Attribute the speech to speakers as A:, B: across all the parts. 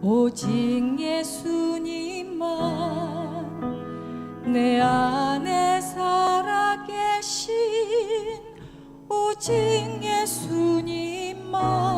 A: 오직 예수님만 내 안에 살아계신 오직 예수님만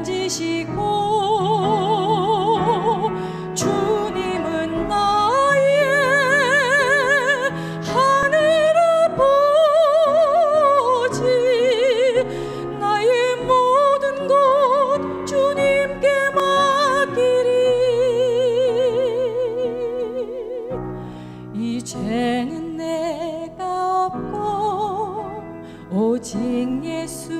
A: 만지시고 주님은 나의 하늘 아버지. 나의 모든 것 주님께 맡기리. 이제는 내가 없고 오직 예수님만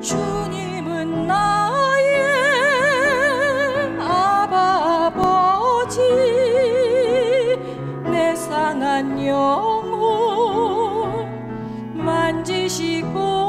A: 주님은 나의 아버지. 내 상한 영혼 만지시고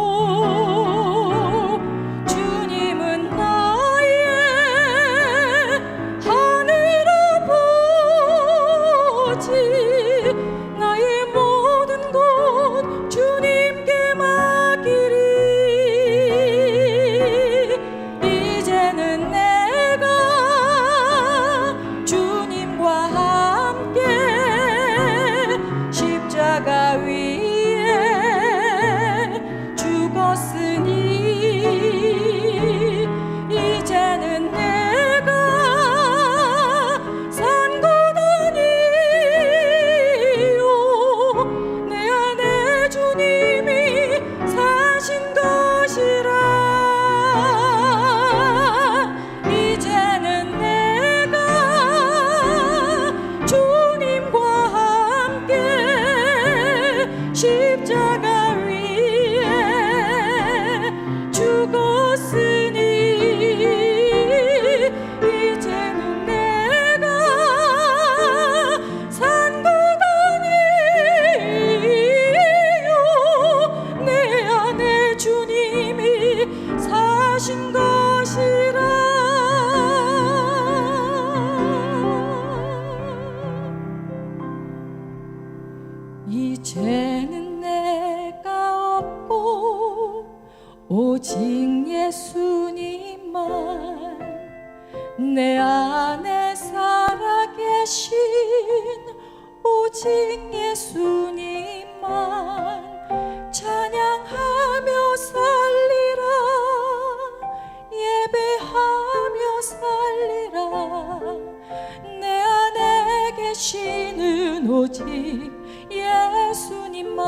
A: 사신 것이라. 이제는 내가 없고 오직 예수님만 내 안에 살아계신 오직 예수님 오직 예수님만.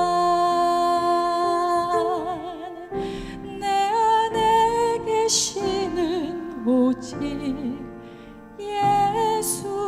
A: 내 안에 계시는 오직 예수